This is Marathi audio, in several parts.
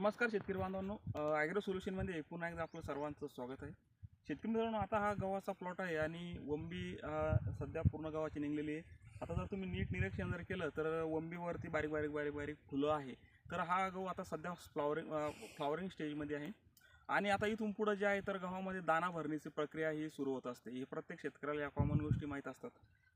नमस्कार शेतकरी बांधवांनो. ॲग्रो सोल्युशनमध्ये पुन्हा एकदा आपलं सर्वांचं स्वागत आहे. शेतकरी मित्रांनो आता हा गव्हाचा प्लॉट आहे आणि वंबी सध्या पूर्ण गव्हाची निघलेली आहे. आता जर तुम्ही नीट निरीक्षण जर केलं तर वंबीवरती बारीक बारीक बारीक बारीक फुलं आहे. तर हा गहू आता सध्या फ्लॉवरिंग फ्लॉवरिंग स्टेजमध्ये आहे. आणि आता इथून पुढं जे आहे तर गव्हामध्ये दाना भरण्याची प्रक्रिया ही सुरू होत असते. हे प्रत्येक शेतकऱ्याला या कॉमन गोष्टी माहीत असतात.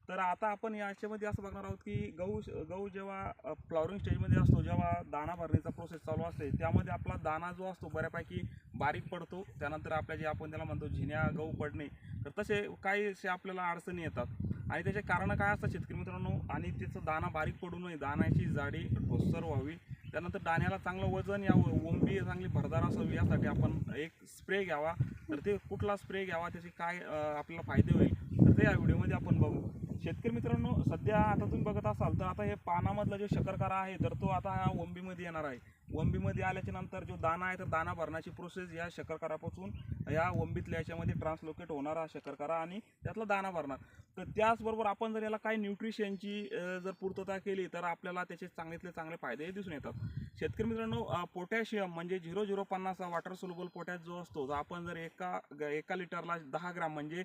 तर आता आपण याच्यामध्ये असं बघणार आहोत की गहू गहू जेव्हा फ्लॉवरिंग स्टेजमध्ये असतो जेव्हा दाणा भरण्याचा प्रोसेस चालू असते त्यामध्ये आपला दाणा जो असतो बऱ्यापैकी बारीक पडतो. त्यानंतर आपल्या जे आपण त्याला म्हणतो झिन्या गहू पडणे तर तसे काही असे आपल्याला अडचणी येतात. आणि त्याचे कारणं काय असतात शेतकरी मित्रांनो? आणि त्याचं दाणा बारीक पडू नये. दाण्याची जाडी ठोसर व्हावी. त्यानंतर दाण्याला चांगलं वजन यावं ओंबी चांगली भरदार असावी यासाठी आपण एक स्प्रे घ्यावा. तर ते कुठला स्प्रे घ्यावा त्याचे काय आपल्याला फायदे होईल तर ते या व्हिडिओमध्ये आपण बघू. शेतकरी मित्रांनो सध्या आता तुम्ही बघत असाल तर आता हे पानामधला जो शकरकारा आहे तर तो आता ह्या ओंबीमध्ये येणार आहे. वंबीमध्ये आल्याच्यानंतर जो दाना आहे तर दाना भरण्याची प्रोसेस या शकरकारापासून या वंबीतल्या याच्यामध्ये ट्रान्सलोकेट होणार हा शकरकारा आणि त्यातला दाना भरणार. तर त्याचबरोबर आपण जर याला काही न्यूट्रिशनची जर पूर्तता केली तर आपल्याला त्याचे चांगल्यातले चांगले फायदे दिसून येतात. शेतकरी मित्रांनो पोटॅशियम म्हणजे झिरो झिरो पन्नास वॉटर सोलुबल पोटॅश जो असतो जर आपण जर एका ग- एका लिटरला दहा ग्राम म्हणजे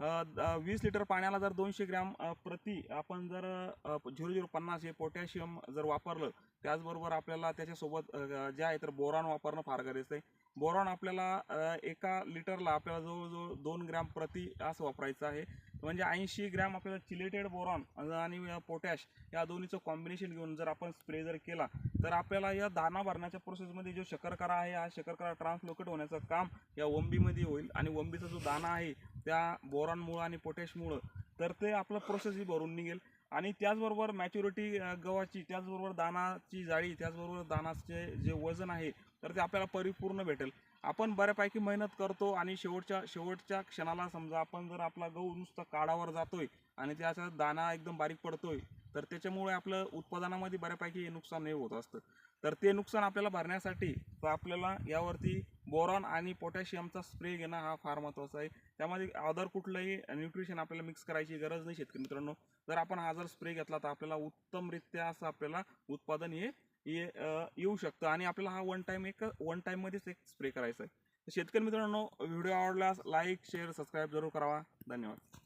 द- वीस लिटर पाण्याला जर दोनशे ग्रॅम प्रति आपण जर झिरो झिरो पन्नास हे पोटॅशियम जर वापरलं त्याचबरोबर आपल्याला त्याच्यासोबत जे आहे तर बोरॉन वापरणं फार गरजेचं आहे. बोरॉन आपल्याला एका लिटरला आपल्याला जवळजवळ दोन ग्रॅम प्रति असं वापरायचं आहे. म्हणजे ऐंशी ग्रॅम आपल्याला चिलेटेड बोरॉन आणि पोटॅश या दोन्हीचं कॉम्बिनेशन घेऊन जर आपण स्प्रे जर केला तर आपल्याला या दाना भरण्याच्या प्रोसेसमध्ये जो शकरकरा आहे हा शकरकरा ट्रान्सलोकेट होण्याचं काम या वंबीमध्ये होईल. आणि वंबीचा जो दाना आहे त्या बोरॉनमुळं आणि पोटॅशमुळं तर ते आपलं प्रोसेसही भरून निघेल. आणि त्याचबरोबर मॅच्युरिटी गव्हाची त्याचबरोबर दानाची जाळी त्याचबरोबर दानाचे जे वजन आहे तर ते आपल्याला परिपूर्ण भेटेल. आपण बऱ्यापैकी मेहनत करतो आणि शेवटच्या शेवटच्या क्षणाला समजा आपण जर आपला गहू नुसतं काढावर जातोय आणि त्याचा दाना एकदम बारीक पडतोय तर त्याच्यामुळे आपलं उत्पादनामध्ये बऱ्यापैकी नुकसान हे होत असतं. तर ते नुकसान आपल्याला भरण्यासाठी तर आपल्याला यावरती बोरॉन आणि पोटॅशियमचा स्प्रे घेणं हा फार महत्त्वाचा आहे. त्यामध्ये अदर कुठलंही न्यूट्रिशन आपल्याला मिक्स करायची गरज नाही शेतकरी मित्रांनो. जर आपण हा जर स्प्रे घेतला तर आपल्याला उत्तमरित्या असं आपल्याला उत्पादन हे ये येऊ शकतं आणि आपल्याला हा वन टाईम एक वन टाईममध्येच एक स्प्रे करायचा आहे. शेतकरी मित्रांनो व्हिडिओ आवडल्यास लाईक शेअर सबस्क्राईब जरूर करावा. धन्यवाद.